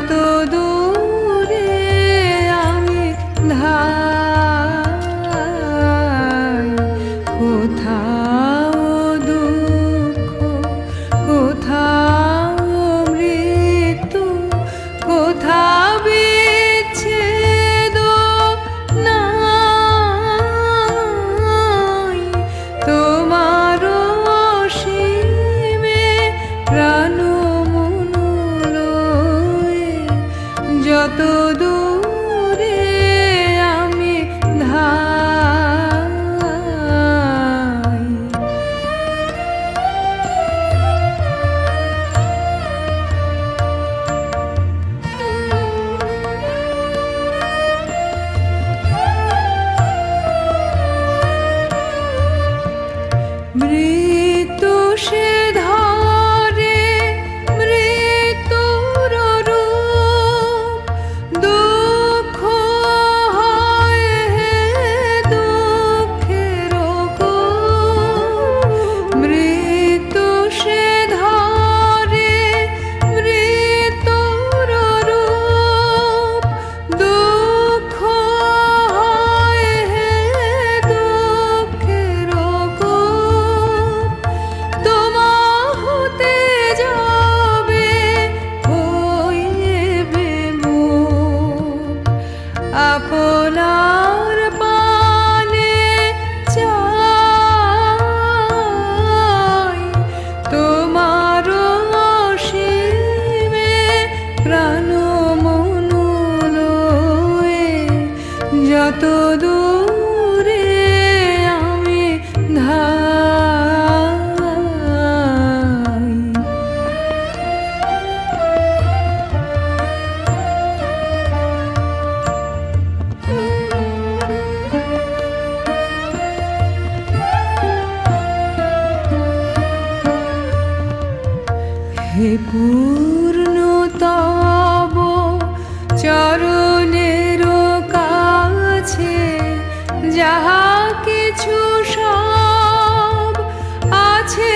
todo কত দূরে আমি ধাই। মৃ কত দূরে আমি ধাই। হে পূর্ণতব চরণে to.